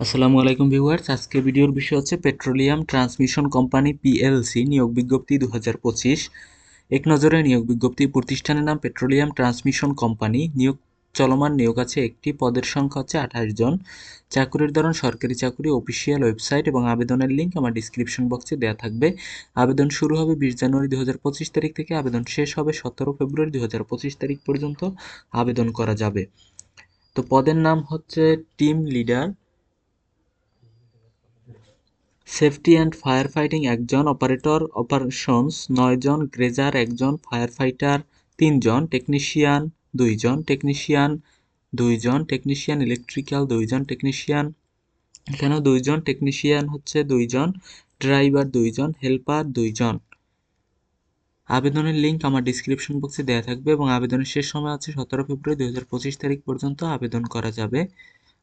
আসসালামু আলাইকুম ভিউয়ার্স। আজকে ভিডিওর বিষয় হচ্ছে পেট্রোলিয়াম ট্রান্সমিশন কোম্পানি পিএলসি নিয়োগ বিজ্ঞপ্তি দু হাজার এক নজরে নিয়োগ বিজ্ঞপ্তি প্রতিষ্ঠানের নাম পেট্রোলিয়াম ট্রান্সমিশন কোম্পানি। নিয়োগ চলমান নিয়োগ আছে একটি, পদের সংখ্যা হচ্ছে আঠাশ জন। চাকুরির ধরন সরকারি চাকুরি, অফিসিয়াল ওয়েবসাইট এবং আবেদনের লিঙ্ক আমার ডিসক্রিপশন বক্সে দেওয়া থাকবে। আবেদন শুরু হবে বিশ জানুয়ারি দু হাজার পঁচিশ তারিখ থেকে। আবেদন শেষ হবে সতেরো ফেব্রুয়ারি দু হাজার পঁচিশ তারিখ পর্যন্ত আবেদন করা যাবে। তো পদের নাম হচ্ছে team leader safety and fire fighting একজন অপারেটর, অপারেশনস নয়জন, গ্রেজার একজন ফায়ার ফাইটার তিনজন, টেকনিশিয়ান দুইজন টেকনিশিয়ান দুইজন, টেকনিশিয়ান ইলেকট্রিক্যাল দুইজন, টেকনিশিয়ান এখানেও দুইজন, টেকনিশিয়ান হচ্ছে দুইজন, ড্রাইভার দুইজন, হেল্পার দুইজন। আবেদনের লিঙ্ক আমার ডিসক্রিপশন বক্সে দেওয়া থাকবে এবং আবেদনের শেষ সময় আছে সতেরো ফেব্রুয়ারি দু হাজার পঁচিশ তারিখ পর্যন্ত আবেদন করা যাবে।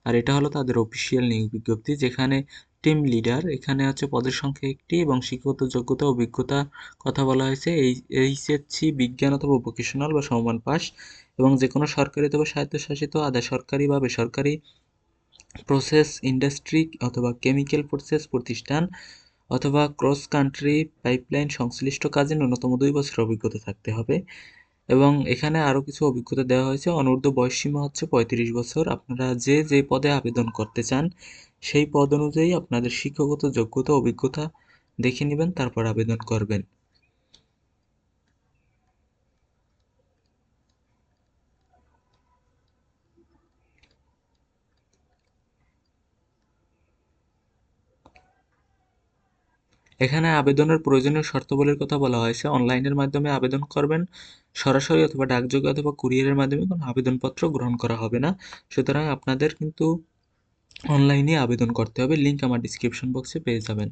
আর এটা হলো তাদের অফিসিয়াল নিয়োগ বিজ্ঞপ্তি, যেখানে টিম লিডার এখানে হচ্ছে পদের সংখ্যা একটি এবং শিক্ষাগত যোগ্যতা, অভিজ্ঞতা কথা বলা হয়েছে। এই এইচএসসি বিজ্ঞান অথবা ভোকেশনাল বা সমমান পাস এবং যে কোনো সরকারি অথবা স্বায়ত্তশাসিত, আধা সরকারি বা বেসরকারি প্রসেস ইন্ডাস্ট্রি অথবা কেমিক্যাল প্রসেস প্রতিষ্ঠান অথবা ক্রস কান্ট্রি পাইপলাইন সংশ্লিষ্ট কাজে ন্যূনতম দুই বছর অভিজ্ঞতা থাকতে হবে। এবং এখানে আরও কিছু অভিজ্ঞতা দেওয়া হয়েছে। অনূর্ধ্ব বয়সসীমা হচ্ছে পঁয়ত্রিশ বছর। আপনারা যে যে পদে আবেদন করতে চান সেই পদ অনুযায়ী আপনাদের শিক্ষাগত যোগ্যতা, অভিজ্ঞতা দেখে নেবেন, তারপর আবেদন করবেন। এখানে আবেদনের প্রয়োজনীয় শর্তাবলীর কথা বলা হয়েছে। অনলাইনের মাধ্যমে আবেদন করবেন। সরাসরি অথবা ডাকযোগে অথবা কুরিয়ারের মাধ্যমে কোনো আবেদনপত্র গ্রহণ করা হবে না। সুতরাং আপনাদের কিন্তু অনলাইনে আবেদন করতে হবে। লিঙ্ক আমার ডিসক্রিপশন বক্সে পেয়ে যাবেন।